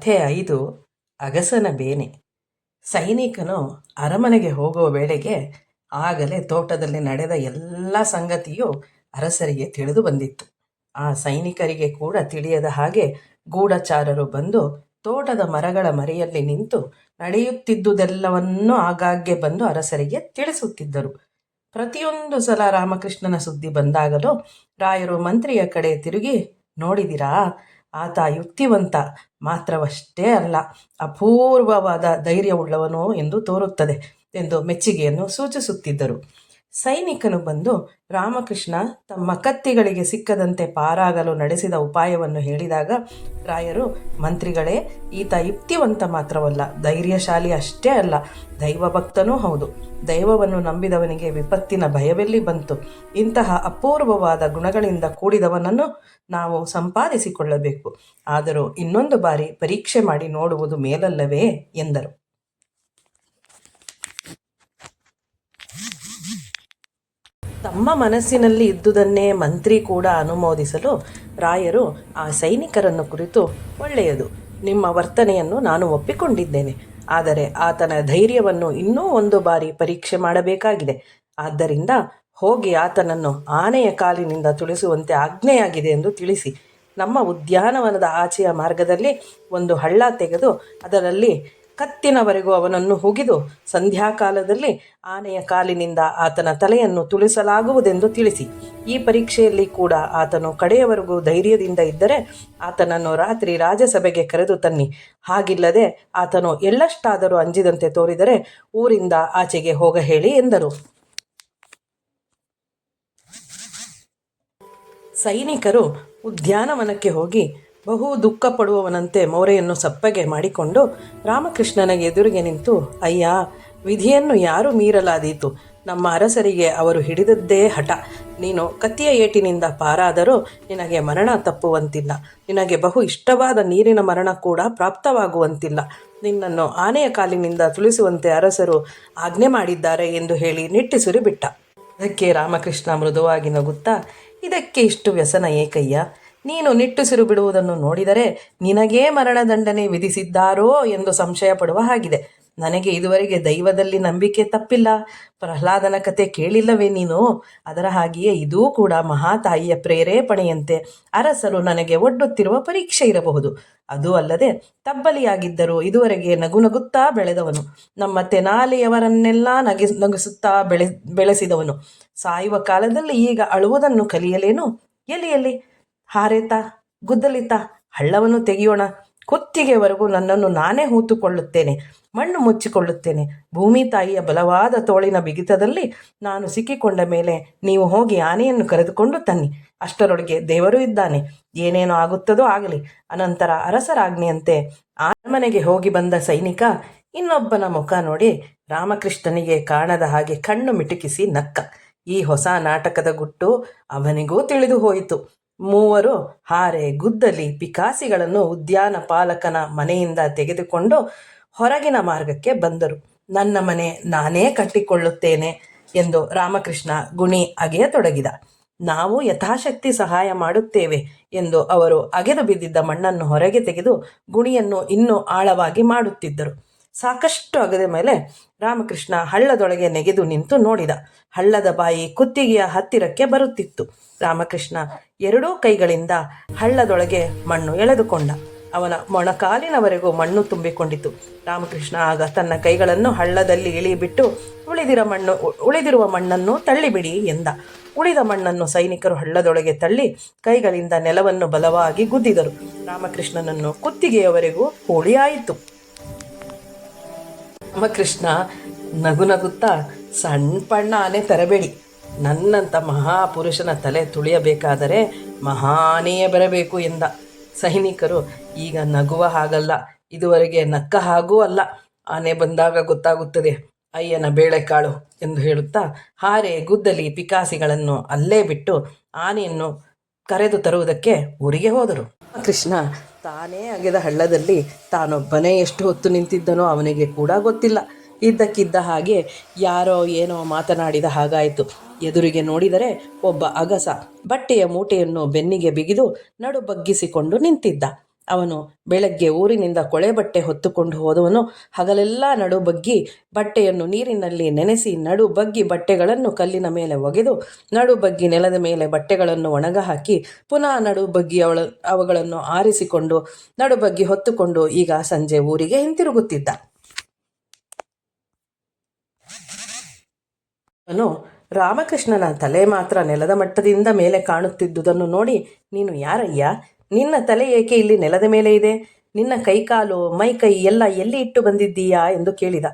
ಕಥೆ ಐದು ಅಗಸನ ಬೇನೆ. ಸೈನಿಕನು ಅರಮನೆಗೆ ಹೋಗುವ ವೇಳೆಗೆ ಆಗಲೇ ತೋಟದಲ್ಲಿ ನಡೆದ ಎಲ್ಲ ಸಂಗತಿಯು ಅರಸರಿಗೆ ತಿಳಿದು ಬಂದಿತ್ತು. ಆ ಸೈನಿಕರಿಗೆ ಕೂಡ ತಿಳಿಯದ ಹಾಗೆ ಗೂಢಚಾರರು ಬಂದು ತೋಟದ ಮರಗಳ ಮರೆಯಲ್ಲಿ ನಿಂತು ನಡೆಯುತ್ತಿದ್ದುದೆಲ್ಲವನ್ನೂ ಆಗಾಗ್ಗೆ ಬಂದು ಅರಸರಿಗೆ ತಿಳಿಸುತ್ತಿದ್ದರು. ಪ್ರತಿಯೊಂದು ಸಲ ರಾಮಕೃಷ್ಣನ ಸುದ್ದಿ ಬಂದಾಗಲೂ ರಾಯರು ಮಂತ್ರಿಯ ಕಡೆ ತಿರುಗಿ, ನೋಡಿದಿರಾ? ಆತ ಯುಕ್ತಿವಂತ ಮಾತ್ರವಷ್ಟೇ ಅಲ್ಲ ಅಪೂರ್ವವಾದ ಧೈರ್ಯವುಳ್ಳವನು ಎಂದು ತೋರುತ್ತದೆ ಎಂದು ಮೆಚ್ಚುಗೆಯನ್ನು ಸೂಚಿಸುತ್ತಿದ್ದರು. ಸೈನಿಕನು ಬಂದು ರಾಮಕೃಷ್ಣ ತಮ್ಮ ಕತ್ತಿಗಳಿಗೆ ಸಿಕ್ಕದಂತೆ ಪಾರಾಗಲು ನಡೆಸಿದ ಉಪಾಯವನ್ನು ಹೇಳಿದಾಗ ರಾಯರು, ಮಂತ್ರಿಗಳೇ, ಈತ ಯುಕ್ತಿವಂತ ಮಾತ್ರವಲ್ಲ, ಧೈರ್ಯಶಾಲಿ ಅಷ್ಟೇ ಅಲ್ಲ, ದೈವಭಕ್ತನೂ ಹೌದು. ದೈವವನ್ನು ನಂಬಿದವನಿಗೆ ವಿಪತ್ತಿನ ಭಯವೆಲ್ಲಿ ಬಂತು? ಇಂತಹ ಅಪೂರ್ವವಾದ ಗುಣಗಳಿಂದ ಕೂಡಿದವನನ್ನು ನಾವು ಸಂಪಾದಿಸಿಕೊಳ್ಳಬೇಕು. ಆದರೂ ಇನ್ನೊಂದು ಬಾರಿ ಪರೀಕ್ಷೆ ಮಾಡಿ ನೋಡುವುದು ಮೇಲಲ್ಲವೇ? ಎಂದರು. ತಮ್ಮ ಮನಸ್ಸಿನಲ್ಲಿ ಇದ್ದುದನ್ನೇ ಮಂತ್ರಿ ಕೂಡ ಅನುಮೋದಿಸಲು ರಾಯರು ಆ ಸೈನಿಕರನ್ನು ಕುರಿತು ಒಳ್ಳೆಯದು. ನಿಮ್ಮ ವರ್ತನೆಯನ್ನು ನಾನು ಒಪ್ಪಿಕೊಂಡಿದ್ದೇನೆ. ಆದರೆ ಆತನ ಧೈರ್ಯವನ್ನು ಇನ್ನೂ ಒಂದು ಬಾರಿ ಪರೀಕ್ಷೆ ಮಾಡಬೇಕಾಗಿದೆ. ಆದ್ದರಿಂದ ಹೋಗಿ ಆತನನ್ನು ಆನೆಯ ಕಾಲಿನಿಂದ ತುಳಿಸುವಂತೆ ಆಜ್ಞೆಯಾಗಿದೆ ಎಂದು ತಿಳಿಸಿ. ನಮ್ಮ ಉದ್ಯಾನವನದ ಆಚೆಯ ಮಾರ್ಗದಲ್ಲಿ ಒಂದು ಹಳ್ಳ ತೆಗೆದು ಅದರಲ್ಲಿ ಕತ್ತಿನವರೆಗೂ ಅವನನ್ನು ಹುಗಿದು ಸಂಧ್ಯಾಕಾಲದಲ್ಲಿ ಆನೆಯ ಕಾಲಿನಿಂದ ಆತನ ತಲೆಯನ್ನು ತುಳಿಸಲಾಗುವುದೆಂದು ತಿಳಿಸಿ. ಈ ಪರೀಕ್ಷೆಯಲ್ಲಿ ಕೂಡ ಆತನು ಕಡೆಯವರೆಗೂ ಧೈರ್ಯದಿಂದ ಇದ್ದರೆ ಆತನನ್ನು ರಾತ್ರಿ ರಾಜಸಭೆಗೆ ಕರೆದು ತನ್ನಿ. ಹಾಗಿಲ್ಲದೆ ಆತನು ಎಳ್ಳಷ್ಟಾದರೂ ಅಂಜಿದಂತೆ ತೋರಿದರೆ ಊರಿಂದ ಆಚೆಗೆ ಹೋಗ ಹೇಳಿ ಎಂದರು. ಸೈನಿಕರು ಉದ್ಯಾನವನಕ್ಕೆ ಹೋಗಿ ಬಹು ದುಃಖ ಪಡುವವನಂತೆ ಮೋರೆಯನ್ನು ಸಪ್ಪಗೆ ಮಾಡಿಕೊಂಡು ರಾಮಕೃಷ್ಣನ ಎದುರಿಗೆ ನಿಂತು, ಅಯ್ಯ, ವಿಧಿಯನ್ನು ಯಾರು ಮೀರಲಾದೀತು? ನಮ್ಮ ಅರಸರಿಗೆ ಅವರು ಹಿಡಿದದ್ದೇ ಹಠ. ನೀನು ಕತ್ತಿಯ ಏಟಿನಿಂದ ಪಾರಾದರೂ ನಿನಗೆ ಮರಣ ತಪ್ಪುವಂತಿಲ್ಲ. ನಿನಗೆ ಬಹು ಇಷ್ಟವಾದ ನೀರಿನ ಮರಣ ಕೂಡ ಪ್ರಾಪ್ತವಾಗುವಂತಿಲ್ಲ. ನಿನ್ನನ್ನು ಆನೆಯ ಕಾಲಿನಿಂದ ತುಳಿಸುವಂತೆ ಅರಸರು ಆಜ್ಞೆ ಮಾಡಿದ್ದಾರೆ ಎಂದು ಹೇಳಿ ನಿಟ್ಟಿಸುರಿ ಬಿಟ್ಟ ಅದಕ್ಕೆ ರಾಮಕೃಷ್ಣ ಮೃದುವಾಗಿ ನಗುತ್ತಾ, ಇದಕ್ಕೆ ಇಷ್ಟು ವ್ಯಸನ ಏಕಯ್ಯ? ನೀನು ನಿಟ್ಟುಸಿರು ಬಿಡುವುದನ್ನು ನೋಡಿದರೆ ನಿನಗೇ ಮರಣದಂಡನೆ ವಿಧಿಸಿದ್ದಾರೋ ಎಂದು ಸಂಶಯ ಪಡುವ ಹಾಗಿದೆ. ನನಗೆ ಇದುವರೆಗೆ ದೈವದಲ್ಲಿ ನಂಬಿಕೆ ತಪ್ಪಿಲ್ಲ. ಪ್ರಹ್ಲಾದನ ಕತೆ ಕೇಳಿಲ್ಲವೇ ನೀನು? ಅದರ ಹಾಗೆಯೇ ಇದೂ ಕೂಡ ಮಹಾತಾಯಿಯ ಪ್ರೇರೇಪಣೆಯಂತೆ. ಅರಸರು ನನಗೆ ಒಡ್ಡುತ್ತಿರುವ ಪರೀಕ್ಷೆ ಇರಬಹುದು. ಅದು ಅಲ್ಲದೆ ತಬ್ಬಲಿಯಾಗಿದ್ದರೂ ಇದುವರೆಗೆ ನಗು ನಗುತ್ತಾ ಬೆಳೆದವನು. ನಮ್ಮ ತೆನಾಲಿಯವರನ್ನೆಲ್ಲ ನಗಿ ನಗಿಸುತ್ತಾ ಬೆಳೆ ಬೆಳೆಸಿದವನು. ಸಾಯುವ ಕಾಲದಲ್ಲಿ ಈಗ ಅಳುವುದನ್ನು ಕಲಿಯಲೇನು? ಎಲ್ಲಿ ಎಲ್ಲಿ? ಹಾರೇತ, ಗುದ್ದಲಿತ, ಹಳ್ಳವನ್ನು ತೆಗೆಯೋಣ. ಕುತ್ತಿಗೆವರೆಗೂ ನನ್ನನ್ನು ನಾನೇ ಹೂತುಕೊಳ್ಳುತ್ತೇನೆ, ಮಣ್ಣು ಮುಚ್ಚಿಕೊಳ್ಳುತ್ತೇನೆ. ಭೂಮಿ ತಾಯಿಯ ಬಲವಾದ ತೋಳಿನ ಬಿಗಿತದಲ್ಲಿ ನಾನು ಸಿಕ್ಕಿಕೊಂಡ ಮೇಲೆ ನೀವು ಹೋಗಿ ಆನೆಯನ್ನು ಕರೆದುಕೊಂಡು ತನ್ನಿ. ಅಷ್ಟರೊಳಗೆ ದೇವರು ಇದ್ದಾನೆ. ಏನೇನು ಆಗುತ್ತದೋ ಆಗಲಿ. ಅನಂತರ ಅರಸರಾಜ್ಞೆಯಂತೆ ಆನೆಮನೆಗೆ ಹೋಗಿ ಬಂದ ಸೈನಿಕ ಇನ್ನೊಬ್ಬನ ಮುಖ ನೋಡಿ ರಾಮಕೃಷ್ಣನಿಗೆ ಕಾಣದ ಹಾಗೆ ಕಣ್ಣು ಮಿಟುಕಿಸಿ ನಕ್ಕ. ಈ ಹೊಸ ನಾಟಕದ ಗುಟ್ಟು ಅವನಿಗೂ ತಿಳಿದು ಹೋಯಿತು. ಮೂವರು ಹಾರೆ ಗುದ್ದಲಿ ಪಿಕಾಸಿಗಳನ್ನು ಉದ್ಯಾನ ಪಾಲಕನ ಮನೆಯಿಂದ ತೆಗೆದುಕೊಂಡು ಹೊರಗಿನ ಮಾರ್ಗಕ್ಕೆ ಬಂದರು. ನನ್ನ ಮನೆ ನಾನೇ ಕಟ್ಟಿಕೊಳ್ಳುತ್ತೇನೆ ಎಂದು ರಾಮಕೃಷ್ಣ ಗುಣಿ ಅಗೆಯತೊಡಗಿದ. ನಾವು ಯಥಾಶಕ್ತಿ ಸಹಾಯ ಮಾಡುತ್ತೇವೆ ಎಂದು ಅವರು ಅಗೆದು ಬಿದ್ದಿದ್ದ ಮಣ್ಣನ್ನು ಹೊರಗೆ ತೆಗೆದು ಗುಣಿಯನ್ನು ಇನ್ನೂ ಆಳವಾಗಿ ಮಾಡುತ್ತಿದ್ದರು. ಸಾಕಷ್ಟು ಅಗದ ಮೇಲೆ ರಾಮಕೃಷ್ಣ ಹಳ್ಳದೊಳಗೆ ನೆಗೆದು ನಿಂತು ನೋಡಿದ. ಹಳ್ಳದ ಬಾಯಿ ಕುತ್ತಿಗೆಯ ಹತ್ತಿರಕ್ಕೆ ಬರುತ್ತಿತ್ತು. ರಾಮಕೃಷ್ಣ ಎರಡೂ ಕೈಗಳಿಂದ ಹಳ್ಳದೊಳಗೆ ಮಣ್ಣು ಎಳೆದುಕೊಂಡ. ಅವನ ಮೊಣಕಾಲಿನವರೆಗೂ ಮಣ್ಣು ತುಂಬಿಕೊಂಡಿತು ರಾಮಕೃಷ್ಣ ಆಗ ತನ್ನ ಕೈಗಳನ್ನು ಹಳ್ಳದಲ್ಲಿ ಇಳಿಬಿಟ್ಟು, ಉಳಿದಿರ ಮಣ್ಣು ಉಳಿದಿರುವ ಮಣ್ಣನ್ನು ತಳ್ಳಿಬಿಡಿ ಎಂದ. ಉಳಿದ ಮಣ್ಣನ್ನು ಸೈನಿಕರು ಹಳ್ಳದೊಳಗೆ ತಳ್ಳಿ ಕೈಗಳಿಂದ ನೆಲವನ್ನು ಬಲವಾಗಿ ಗುದ್ದಿದರು. ರಾಮಕೃಷ್ಣನನ್ನು ಕುತ್ತಿಗೆಯವರೆಗೂ ಹೋಳಿಯಾಯಿತು. ರಾಮಕೃಷ್ಣ ನಗು ನಗುತ್ತಾ ಸಣ್ಣ ಪಣ್ಣ ಆನೆ ತರಬೇಡಿ. ನನ್ನಂಥ ಮಹಾಪುರುಷನ ತಲೆ ತುಳಿಯಬೇಕಾದರೆ ಮಹಾನೆಯೇ ಬರಬೇಕು ಎಂದ. ಸೈನಿಕರು, ಈಗ ನಗುವ ಹಾಗಲ್ಲ. ಇದುವರೆಗೆ ನಕ್ಕ ಹಾಗೂ ಅಲ್ಲ. ಆನೆ ಬಂದಾಗ ಗೊತ್ತಾಗುತ್ತದೆ. ಅಯ್ಯನ ಬೇಳೆಕಾಳು ಎಂದು ಹೇಳುತ್ತಾ, ಹಾರೆ ಗುದ್ದಲಿ ಪಿಕಾಸಿಗಳನ್ನು ಅಲ್ಲೇ ಬಿಟ್ಟು ಆನೆಯನ್ನು ಕರೆದು ತರುವುದಕ್ಕೆ ಊರಿಗೆ ಹೋದರು. ಕೃಷ್ಣ ತಾನೇ ಅಗೆದ ಹಳ್ಳದಲ್ಲಿ ತಾನೊಬ್ಬನೇ ಎಷ್ಟು ಹೊತ್ತು ನಿಂತಿದ್ದನೋ ಅವನಿಗೆ ಕೂಡ ಗೊತ್ತಿಲ್ಲ. ಇದ್ದಕ್ಕಿದ್ದ ಹಾಗೆ ಯಾರೋ ಏನೋ ಮಾತನಾಡಿದ ಹಾಗಾಯಿತು. ಎದುರಿಗೆ ನೋಡಿದರೆ ಒಬ್ಬ ಅಗಸ ಬಟ್ಟೆಯ ಮೂಟೆಯನ್ನು ಬೆನ್ನಿಗೆ ಬಿಗಿದು ನಡು ಬಗ್ಗಿಸಿಕೊಂಡು ನಿಂತಿದ್ದ. ಅವನು ಬೆಳಗ್ಗೆ ಊರಿನಿಂದ ಕೊಳೆ ಬಟ್ಟೆ ಹೊತ್ತುಕೊಂಡು ಹೋದವನು. ಹಗಲೆಲ್ಲ ನಡು ಬಗ್ಗಿ ಬಟ್ಟೆಯನ್ನು ನೀರಿನಲ್ಲಿ ನೆನೆಸಿ ನಡು ಬಗ್ಗಿ ಬಟ್ಟೆಗಳನ್ನು ಕಲ್ಲಿನ ಮೇಲೆ ಒಗೆದು, ನಡು ಬಗ್ಗಿ ನೆಲದ ಮೇಲೆ ಬಟ್ಟೆಗಳನ್ನು ಒಣಗ ಹಾಕಿ ಪುನಃ ನಡು ಬಗ್ಗಿ ಅವಳ, ಅವುಗಳನ್ನು ಆರಿಸಿಕೊಂಡು, ನಡು ಬಗ್ಗಿ ಹೊತ್ತುಕೊಂಡು ಈಗ ಸಂಜೆ ಊರಿಗೆ ಹಿಂತಿರುಗುತ್ತಿದ್ದ. ಅವನು ರಾಮಕೃಷ್ಣನ ತಲೆ ಮಾತ್ರ ನೆಲದ ಮಟ್ಟದಿಂದ ಮೇಲೆ ಕಾಣುತ್ತಿದ್ದುದನ್ನು ನೋಡಿ, ನೀನು ಯಾರಯ್ಯ? ನಿನ್ನ ತಲೆ ಏಕೆ ಇಲ್ಲಿ ನೆಲದ ಮೇಲೆ ಇದೆ? ನಿನ್ನ ಕೈಕಾಲು, ಮೈಕೈ ಎಲ್ಲ ಎಲ್ಲಿ ಇಟ್ಟು ಬಂದಿದ್ದೀಯಾ ಎಂದು ಕೇಳಿದ.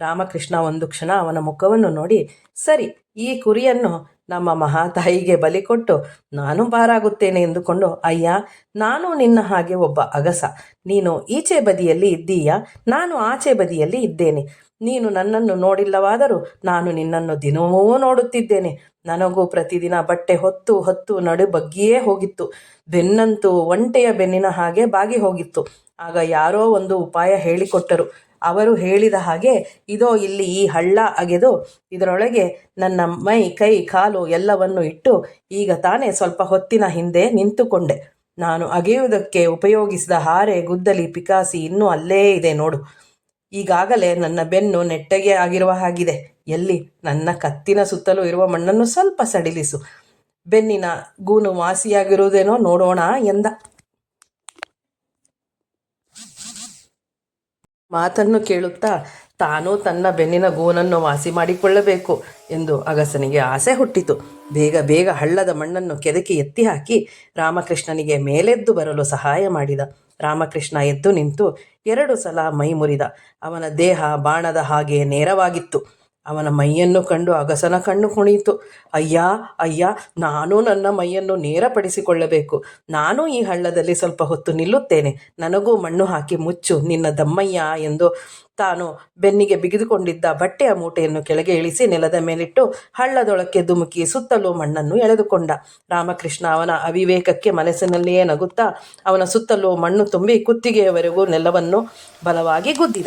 ರಾಮಕೃಷ್ಣ ಒಂದು ಕ್ಷಣ ಅವನ ಮುಖವನ್ನು ನೋಡಿ, ಸರಿ, ಈ ಕುರಿಯನ್ನು ನಮ್ಮ ಮಹಾತಾಯಿಗೆ ಬಲಿ ಕೊಟ್ಟು ನಾನು ಪಾರಾಗುತ್ತೇನೆ ಎಂದುಕೊಂಡು, ಅಯ್ಯ, ನಾನು ನಿನ್ನ ಹಾಗೆ ಒಬ್ಬ ಅಗಸ. ನೀನು ಈಚೆ ಬದಿಯಲ್ಲಿ ಇದ್ದೀಯಾ? ನಾನು ಆಚೆ ಬದಿಯಲ್ಲಿ ಇದ್ದೇನೆ. ನೀನು ನನ್ನನ್ನು ನೋಡಿಲ್ಲವಾದರೂ ನಾನು ನಿನ್ನನ್ನು ದಿನವೂ ನೋಡುತ್ತಿದ್ದೇನೆ. ನನಗೂ ಪ್ರತಿದಿನ ಬಟ್ಟೆ ಹೊತ್ತು ಹೊತ್ತು ನಡು ಬಗ್ಗಿಯೇ ಹೋಗಿತ್ತು. ಬೆನ್ನಂತೂ ಒಂಟೆಯ ಬೆನ್ನಿನ ಹಾಗೆ ಬಾಗಿ ಹೋಗಿತ್ತು. ಆಗ ಯಾರೋ ಒಂದು ಉಪಾಯ ಹೇಳಿಕೊಟ್ಟರು. ಅವರು ಹೇಳಿದ ಹಾಗೆ, ಇದೋ ಇಲ್ಲಿ ಈ ಹಳ್ಳ ಅಗೆದು, ಇದರೊಳಗೆ ನನ್ನ ಮೈ, ಕೈ, ಕಾಲು ಎಲ್ಲವನ್ನು ಇಟ್ಟು ಈಗ ತಾನೇ ಸ್ವಲ್ಪ ಹೊತ್ತಿನ ಹಿಂದೆ ನಿಂತುಕೊಂಡೆ. ನಾನು ಅಗೆಯುವುದಕ್ಕೆ ಉಪಯೋಗಿಸಿದ ಹಾರೆ, ಗುದ್ದಲಿ, ಪಿಕಾಸಿ ಇನ್ನೂ ಅಲ್ಲೇ ಇದೆ ನೋಡು. ಈಗಾಗಲೇ ನನ್ನ ಬೆನ್ನು ನೆಟ್ಟಗೆ ಆಗಿರುವ ಹಾಗಿದೆ. ಎಲ್ಲಿ ನನ್ನ ಕತ್ತಿನ ಸುತ್ತಲೂ ಇರುವ ಮಣ್ಣನ್ನು ಸ್ವಲ್ಪ ಸಡಿಲಿಸು. ಬೆನ್ನಿನ ಗೂನು ವಾಸಿಯಾಗಿರುವುದೇನೋ ನೋಡೋಣ ಎಂದ. ಮಾತನ್ನು ಕೇಳುತ್ತಾ ತಾನು ತನ್ನ ಬೆನ್ನಿನ ಗೂನನ್ನು ವಾಸಿ ಮಾಡಿಕೊಳ್ಳಬೇಕು ಎಂದು ಅಗಸನಿಗೆ ಆಸೆ ಹುಟ್ಟಿತು. ಬೇಗ ಬೇಗ ಹಳ್ಳದ ಮಣ್ಣನ್ನು ಕೆದಕಿ ಎತ್ತಿ ಹಾಕಿ ರಾಮಕೃಷ್ಣನಿಗೆ ಮೇಲೆದ್ದು ಬರಲು ಸಹಾಯ ಮಾಡಿದ. ರಾಮಕೃಷ್ಣ ಎದ್ದು ನಿಂತು ಎರಡು ಸಲ ಮೈ ಮುರಿದ ಅವನ ದೇಹ ಬಾಣದ ಹಾಗೆ ನೇರವಾಗಿತ್ತು. ಅವನ ಮೈಯನ್ನು ಕಂಡು ಅಗಸನ ಕಣ್ಣು ಕುಣಿಯಿತು. ಅಯ್ಯ ಅಯ್ಯ, ನಾನು ನನ್ನ ಮೈಯನ್ನು ನೇರಪಡಿಸಿಕೊಳ್ಳಬೇಕು. ನಾನು ಈ ಹಳ್ಳದಲ್ಲಿ ಸ್ವಲ್ಪ ಹೊತ್ತು ನಿಲ್ಲುತ್ತೇನೆ. ನನಗೂ ಮಣ್ಣು ಹಾಕಿ ಮುಚ್ಚು. ನಿನ್ನ ದಮ್ಮಯ್ಯ ಎಂದು ತಾನು ಬೆನ್ನಿಗೆ ಬಿಗಿದುಕೊಂಡಿದ್ದ ಬಟ್ಟೆಯ ಮೂಟೆಯನ್ನು ಕೆಳಗೆ ಇಳಿಸಿ ನೆಲದ ಮೇಲಿಟ್ಟು ಹಳ್ಳದೊಳಕ್ಕೆ ಧುಮುಕಿ ಸುತ್ತಲೂ ಮಣ್ಣನ್ನು ಎಳೆದುಕೊಂಡ. ರಾಮಕೃಷ್ಣ ಅವನ ಅವಿವೇಕಕ್ಕೆ ಮನಸ್ಸಿನಲ್ಲಿಯೇ ನಗುತ್ತಾ ಅವನ ಸುತ್ತಲೂ ಮಣ್ಣು ತುಂಬಿ ಕುತ್ತಿಗೆಯವರೆಗೂ ನೆಲವನ್ನು ಬಲವಾಗಿ ಗುದ್ದಿದ.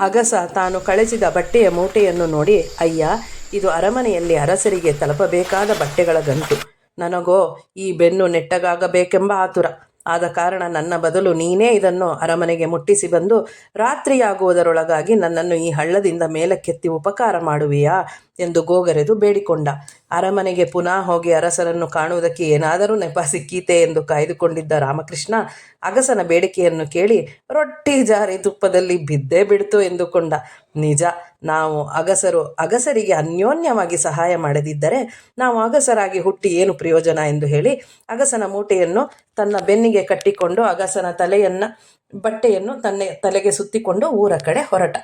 ಅಗಸ ತಾನು ಕಳಚಿದ ಬಟ್ಟೆಯ ಮೂಟೆಯನ್ನು ನೋಡಿ, ಅಯ್ಯ, ಇದು ಅರಮನೆಯಲ್ಲಿ ಅರಸರಿಗೆ ತಲುಪಬೇಕಾದ ಬಟ್ಟೆಗಳ ಗಂಟು. ನನಗೋ ಈ ಬೆನ್ನು ನೆಟ್ಟಗಾಗಬೇಕೆಂಬ ಆತುರ. ಆದ ಕಾರಣ ನನ್ನ ಬದಲು ನೀನೇ ಇದನ್ನು ಅರಮನೆಗೆ ಮುಟ್ಟಿಸಿ ಬಂದು ರಾತ್ರಿಯಾಗುವುದರೊಳಗಾಗಿ ನನ್ನನ್ನು ಈ ಹಳ್ಳದಿಂದ ಮೇಲಕ್ಕೆತ್ತಿ ಉಪಕಾರ ಮಾಡುವೆಯಾ ಎಂದು ಗೋಗರೆದು ಬೇಡಿಕೊಂಡ. ಅರಮನೆಗೆ ಪುನಃ ಹೋಗಿ ಅರಸರನ್ನು ಕಾಣುವುದಕ್ಕೆ ಏನಾದರೂ ನೆಪ ಸಿಕ್ಕೀತೆ ಎಂದು ಕಾಯ್ದುಕೊಂಡಿದ್ದ ರಾಮಕೃಷ್ಣ ಅಗಸನ ಬೇಡಿಕೆಯನ್ನು ಕೇಳಿ ರೊಟ್ಟಿ ಜಾರಿ ತುಪ್ಪದಲ್ಲಿ ಬಿದ್ದೇ ಬಿಡ್ತು ಎಂದುಕೊಂಡ. ನಿಜ, ನಾವು ಅಗಸರು, ಅಗಸರಿಗೆ ಅನ್ಯೋನ್ಯವಾಗಿ ಸಹಾಯ ಮಾಡದಿದ್ದರೆ ನಾವು ಅಗಸರಾಗಿ ಹುಟ್ಟಿ ಏನು ಪ್ರಯೋಜನ ಎಂದು ಹೇಳಿ ಅಗಸನ ಮೂಟೆಯನ್ನು ತನ್ನ ಬೆನ್ನಿಗೆ ಕಟ್ಟಿಕೊಂಡು ಅಗಸನ ತಲೆಯನ್ನು, ಬಟ್ಟೆಯನ್ನು ತನ್ನ, ತಲೆಗೆ ಸುತ್ತಿಕೊಂಡು ಊರ ಕಡೆ ಹೊರಟ.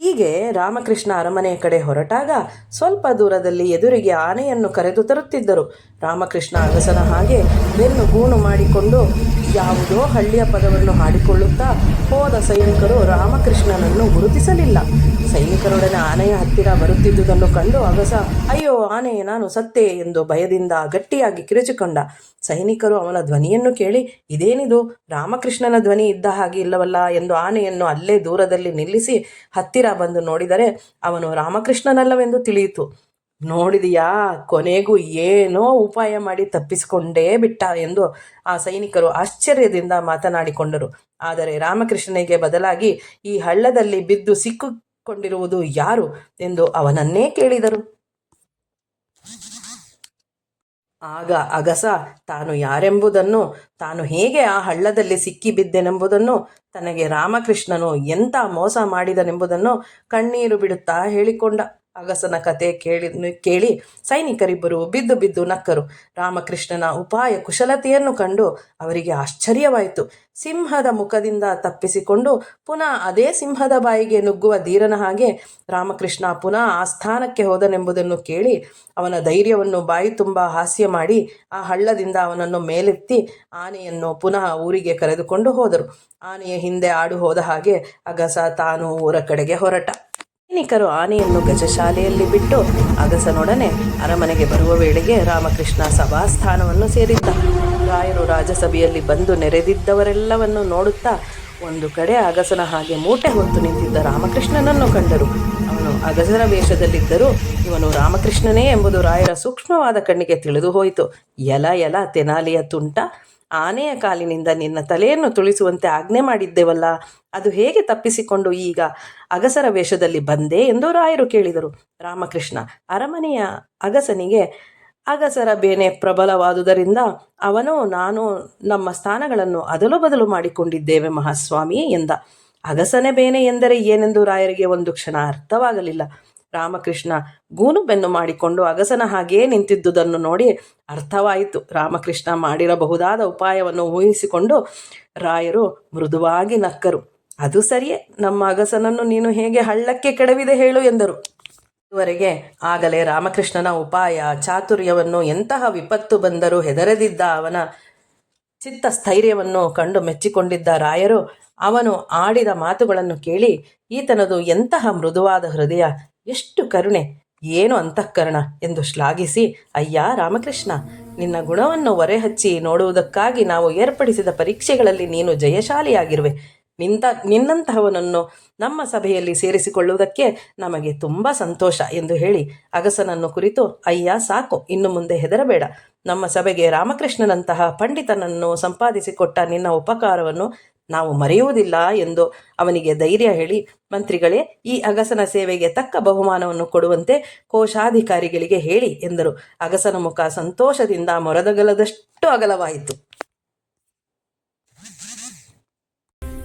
ಹೀಗೆ ರಾಮಕೃಷ್ಣ ಅರಮನೆಯ ಕಡೆ ಹೊರಟಾಗ ಸ್ವಲ್ಪ ದೂರದಲ್ಲಿ ಎದುರಿಗೆ ಆನೆಯನ್ನು ಕರೆದು ತರುತ್ತಿದ್ದರು. ರಾಮಕೃಷ್ಣ ಅಗಸನ ಹಾಗೆ ಬೆನ್ನು ಗೂಣು ಮಾಡಿಕೊಂಡು ಯಾವುದೋ ಹಳ್ಳಿಯ ಪದವನ್ನು ಹಾಡಿಕೊಳ್ಳುತ್ತಾ ಹೋದ ಸೈನಿಕರು ರಾಮಕೃಷ್ಣನನ್ನು ಗುರುತಿಸಲಿಲ್ಲ. ಸೈನಿಕರೊಡನೆ ಆನೆಯ ಹತ್ತಿರ ಬರುತ್ತಿದ್ದುದನ್ನು ಕಂಡು ಅಗಸ, ಅಯ್ಯೋ ಆನೆ ನಾನು ಸತ್ತೆ ಎಂದು ಭಯದಿಂದ ಗಟ್ಟಿಯಾಗಿ ಕಿರುಚಿಕೊಂಡ. ಸೈನಿಕರು ಅವನ ಧ್ವನಿಯನ್ನು ಕೇಳಿ, ಇದೇನಿದು? ರಾಮಕೃಷ್ಣನ ಧ್ವನಿ ಇದ್ದ ಹಾಗೆ ಇಲ್ಲವಲ್ಲ ಎಂದು ಆನೆಯನ್ನು ಅಲ್ಲೇ ದೂರದಲ್ಲಿ ನಿಲ್ಲಿಸಿ ಹತ್ತಿರ ಬಂದು ನೋಡಿದರೆ ಅವನು ರಾಮಕೃಷ್ಣನಲ್ಲವೆಂದು ತಿಳಿಯಿತು. ನೋಡಿದೆಯಾ? ಕೊನೆಗೂ ಏನೋ ಉಪಾಯ ಮಾಡಿ ತಪ್ಪಿಸಿಕೊಂಡೇ ಬಿಟ್ಟ ಎಂದು ಆ ಸೈನಿಕರು ಆಶ್ಚರ್ಯದಿಂದ ಮಾತನಾಡಿಕೊಂಡರು. ಆದರೆ ರಾಮಕೃಷ್ಣನಿಗೆ ಬದಲಾಗಿ ಈ ಹಳ್ಳದಲ್ಲಿ ಬಿದ್ದು ಸಿಕ್ಕಿಕೊಂಡಿರುವುದು ಯಾರು ಎಂದು ಅವನನ್ನೇ ಕೇಳಿದರು. ಆಗ ಅಗಸ, ತಾನು ಯಾರೆಂಬುದನ್ನು, ತಾನು ಹೇಗೆ ಆ ಹಳ್ಳದಲ್ಲಿ ಸಿಕ್ಕಿಬಿದ್ದೆನೆಂಬುದನ್ನು ತನಗೆ ರಾಮಕೃಷ್ಣನು ಎಂಥ ಮೋಸ ಮಾಡಿದನೆಂಬುದನ್ನು ಕಣ್ಣೀರು ಬಿಡುತ್ತಾ ಹೇಳಿಕೊಂಡ. ಅಗಸನ ಕತೆ ಕೇಳಿ ಕೇಳಿ ಸೈನಿಕರಿಬ್ಬರು ಬಿದ್ದು ಬಿದ್ದು ನಕ್ಕರು. ರಾಮಕೃಷ್ಣನ ಉಪಾಯ ಕುಶಲತೆಯನ್ನು ಕಂಡು ಅವರಿಗೆ ಆಶ್ಚರ್ಯವಾಯಿತು. ಸಿಂಹದ ಮುಖದಿಂದ ತಪ್ಪಿಸಿಕೊಂಡು ಪುನಃ ಅದೇ ಸಿಂಹದ ಬಾಯಿಗೆ ನುಗ್ಗುವ ಧೀರನ ಹಾಗೆ ರಾಮಕೃಷ್ಣ ಪುನಃ ಆಸ್ಥಾನಕ್ಕೆ ಹೋದನೆಂಬುದನ್ನು ಕೇಳಿ ಅವನ ಧೈರ್ಯವನ್ನು ಬಾಯಿ ತುಂಬ ಹಾಸ್ಯ ಮಾಡಿ ಆ ಹಳ್ಳದಿಂದ ಅವನನ್ನು ಮೇಲೆತ್ತಿ ಆನೆಯನ್ನು ಪುನಃ ಊರಿಗೆ ಕರೆದುಕೊಂಡು ಹೋದರು. ಆನೆಯ ಹಿಂದೆ ಆಡು ಹೋದ ಹಾಗೆ ಅಗಸ ತಾನು ಊರ ಕಡೆಗೆ ಹೊರಟ. ಸೈನಿಕರು ಆನೆಯನ್ನು ಗಜಶಾಲೆಯಲ್ಲಿ ಬಿಟ್ಟು ಅಗಸನೊಡನೆ ಅರಮನೆಗೆ ಬರುವ ವೇಳೆಗೆ ರಾಮಕೃಷ್ಣ ಸಭಾಸ್ಥಾನವನ್ನು ಸೇರಿದ್ದ. ರಾಯರು ರಾಜಸಭೆಯಲ್ಲಿ ಬಂದು ನೆರೆದಿದ್ದವರೆಲ್ಲವನ್ನು ನೋಡುತ್ತಾ ಒಂದು ಕಡೆ ಅಗಸನ ಹಾಗೆ ಮೂಟೆ ಹೊತ್ತು ನಿಂತಿದ್ದ ರಾಮಕೃಷ್ಣನನ್ನು ಕಂಡರು. ಅವನು ಅಗಸನ ವೇಷದಲ್ಲಿದ್ದರೂ ಇವನು ರಾಮಕೃಷ್ಣನೇ ಎಂಬುದು ರಾಯರ ಸೂಕ್ಷ್ಮವಾದ ಕಣ್ಣಿಗೆ ತಿಳಿದು ಹೋಯಿತು. ಎಲ ಎಲ ತೆನಾಲಿಯ ತುಂಟ ಆನೆಯ ಕಾಲಿನಿಂದ ನಿನ್ನ ತಲೆಯನ್ನು ತುಳಿಸುವಂತೆ ಆಜ್ಞೆ ಮಾಡಿದ್ದೇವಲ್ಲ? ಅದು ಹೇಗೆ ತಪ್ಪಿಸಿಕೊಂಡು ಈಗ ಅಗಸರ ವೇಷದಲ್ಲಿ ಬಂದೆ ಎಂದು ರಾಯರು ಕೇಳಿದರು. ರಾಮಕೃಷ್ಣ, ಅರಮನೆಯ ಅಗಸನಿಗೆ ಅಗಸರ ಬೇನೆ ಪ್ರಬಲವಾದುದರಿಂದ ಅವನು ನಾನು ನಮ್ಮ ಸ್ಥಾನಗಳನ್ನು ಅದಲು ಬದಲು ಮಾಡಿಕೊಂಡಿದ್ದೇವೆ ಮಹಾಸ್ವಾಮಿ ಎಂದ. ಅಗಸನೆ ಬೇನೆ ಎಂದರೆ ಏನೆಂದು ರಾಯರಿಗೆ ಒಂದು ಕ್ಷಣ ಅರ್ಥವಾಗಲಿಲ್ಲ. ರಾಮಕೃಷ್ಣ ಗೂನು ಬೆನ್ನು ಮಾಡಿಕೊಂಡು ಅಗಸನ ಹಾಗೆಯೇ ನಿಂತಿದ್ದುದನ್ನು ನೋಡಿ ಅರ್ಥವಾಯಿತು. ರಾಮಕೃಷ್ಣ ಮಾಡಿರಬಹುದಾದ ಉಪಾಯವನ್ನು ಊಹಿಸಿಕೊಂಡು ರಾಯರು ಮೃದುವಾಗಿ ನಕ್ಕರು. ಅದು ಸರಿಯೇ, ನಮ್ಮ ಅಗಸನನ್ನು ನೀನು ಹೇಗೆ ಹಳ್ಳಕ್ಕೆ ಕೆಡವಿದೆ ಹೇಳು ಎಂದರು. ಇದುವರೆಗೆ ಆಗಲೇ ರಾಮಕೃಷ್ಣನ ಉಪಾಯ, ಚಾತುರ್ಯವನ್ನು ಎಂತಹ ವಿಪತ್ತು ಬಂದರೂ ಹೆದರದಿದ್ದ ಅವನ ಚಿತ್ತ ಸ್ಥೈರ್ಯವನ್ನು ಕಂಡು ಮೆಚ್ಚಿಕೊಂಡಿದ್ದ ರಾಯರು ಅವನು ಆಡಿದ ಮಾತುಗಳನ್ನು ಕೇಳಿ ಈತನದು ಎಂತಹ ಮೃದುವಾದ ಹೃದಯ ಎಷ್ಟು ಕರುಣೆ. ಏನು ಅಂತಃಕರಣ ಎಂದು ಶ್ಲಾಘಿಸಿ, ಅಯ್ಯ ರಾಮಕೃಷ್ಣ, ನಿನ್ನ ಗುಣವನ್ನು ಹೊರೆಹಚ್ಚಿ ನೋಡುವುದಕ್ಕಾಗಿ ನಾವು ಏರ್ಪಡಿಸಿದ ಪರೀಕ್ಷೆಗಳಲ್ಲಿ ನೀನು ಜಯಶಾಲಿಯಾಗಿರುವೆ. ನಿಂತ, ನಿನ್ನಂತಹವನನ್ನು ನಮ್ಮ ಸಭೆಯಲ್ಲಿ ಸೇರಿಸಿಕೊಳ್ಳುವುದಕ್ಕೆ ನಮಗೆ ತುಂಬ ಸಂತೋಷ ಎಂದು ಹೇಳಿ, ಅಗಸನನ್ನು ಕುರಿತು, ಅಯ್ಯ ಸಾಕು, ಇನ್ನು ಮುಂದೆ ಹೆದರಬೇಡ. ನಮ್ಮ ಸಭೆಗೆ ರಾಮಕೃಷ್ಣನಂತಹ ಪಂಡಿತನನ್ನು ಸಂಪಾದಿಸಿಕೊಟ್ಟ ನಿನ್ನ ಉಪಕಾರವನ್ನು ನಾವು ಮರೆಯುವುದಿಲ್ಲ ಎಂದು ಅವನಿಗೆ ಧೈರ್ಯ ಹೇಳಿ, ಮಂತ್ರಿಗಳೇ, ಈ ಅಗಸನ ಸೇವೆಗೆ ತಕ್ಕ ಬಹುಮಾನವನ್ನು ಕೊಡುವಂತೆ ಕೋಶಾಧಿಕಾರಿಗಳಿಗೆ ಹೇಳಿ ಎಂದರು. ಅಗಸನ ಮುಖ ಸಂತೋಷದಿಂದ ಮೊರದಗಲದಷ್ಟು ಅಗಲವಾಯಿತು.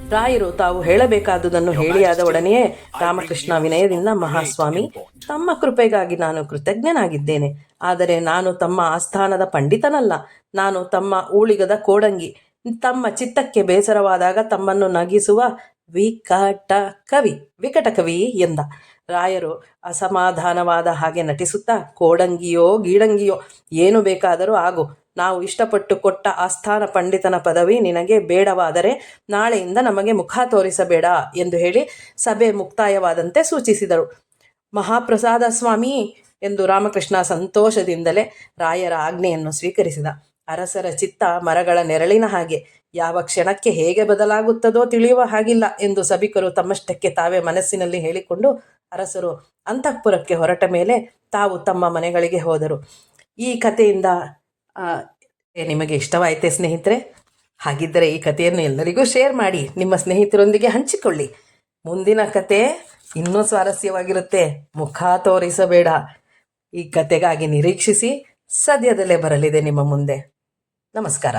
ರಾಯರು ತಾವು ಹೇಳಬೇಕಾದುದನ್ನು ಹೇಳಿಯಾದ ಒಡನೆಯೇ ರಾಮಕೃಷ್ಣ ವಿನಯದಿಂದ, ಮಹಾಸ್ವಾಮಿ, ತಮ್ಮ ಕೃಪೆಗಾಗಿ ನಾನು ಕೃತಜ್ಞನಾಗಿದ್ದೇನೆ. ಆದರೆ ನಾನು ತಮ್ಮ ಆಸ್ಥಾನದ ಪಂಡಿತನಲ್ಲ. ನಾನು ತಮ್ಮ ಊಳಿಗದ ಕೋಡಂಗಿ. ತಮ್ಮ ಚಿತ್ತಕ್ಕೆ ಬೇಸರವಾದಾಗ ತಮ್ಮನ್ನು ನಗಿಸುವ ವಿಕಟ ಕವಿ ವಿಕಟ ಕವಿ ಎಂದ. ರಾಯರು ಅಸಮಾಧಾನವಾದ ಹಾಗೆ ನಟಿಸುತ್ತಾ, ಕೋಡಂಗಿಯೋ, ಗೀಡಂಗಿಯೋ, ಏನು ಬೇಕಾದರೂ ಆಗು. ನಾವು ಇಷ್ಟಪಟ್ಟು ಕೊಟ್ಟ ಆಸ್ಥಾನ ಪಂಡಿತನ ಪದವಿ ನಿನಗೆ ಬೇಡವಾದರೆ ನಾಳೆಯಿಂದ ನಮಗೆ ಮುಖ ತೋರಿಸಬೇಡ ಎಂದು ಹೇಳಿ ಸಭೆ ಮುಕ್ತಾಯವಾದಂತೆ ಸೂಚಿಸಿದರು. ಮಹಾಪ್ರಸಾದ ಸ್ವಾಮಿ ಎಂದು ರಾಮಕೃಷ್ಣ ಸಂತೋಷದಿಂದಲೇ ರಾಯರ ಆಜ್ಞೆಯನ್ನು ಸ್ವೀಕರಿಸಿದ. ಅರಸರ ಚಿತ್ತ ಮರಗಳ ನೆರಳಿನ ಹಾಗೆ. ಯಾವ ಕ್ಷಣಕ್ಕೆ ಹೇಗೆ ಬದಲಾಗುತ್ತದೋ ತಿಳಿಯುವ ಹಾಗಿಲ್ಲ ಎಂದು ಸಭಿಕರು ತಮ್ಮಷ್ಟಕ್ಕೆ ತಾವೇ ಮನಸ್ಸಿನಲ್ಲಿ ಹೇಳಿಕೊಂಡು ಅರಸರು ಅಂತಃಪುರಕ್ಕೆ ಹೊರಟ ಮೇಲೆ ತಾವು ತಮ್ಮ ಮನೆಗಳಿಗೆ ಹೋದರು. ಈ ಕಥೆಯಿಂದ ನಿಮಗೆ ಇಷ್ಟವಾಯಿತೆ ಸ್ನೇಹಿತರೆ? ಹಾಗಿದ್ದರೆ ಈ ಕಥೆಯನ್ನು ಎಲ್ಲರಿಗೂ ಶೇರ್ ಮಾಡಿ, ನಿಮ್ಮ ಸ್ನೇಹಿತರೊಂದಿಗೆ ಹಂಚಿಕೊಳ್ಳಿ. ಮುಂದಿನ ಕತೆ ಇನ್ನೂ ಸ್ವಾರಸ್ಯವಾಗಿರುತ್ತೆ. ಮುಖ ತೋರಿಸಬೇಡ. ಈ ಕತೆಗಾಗಿ ನಿರೀಕ್ಷಿಸಿ ಸದ್ಯದಲ್ಲೇ ಬರಲಿದೆ ನಿಮ್ಮ ಮುಂದೆ. ನಮಸ್ಕಾರ.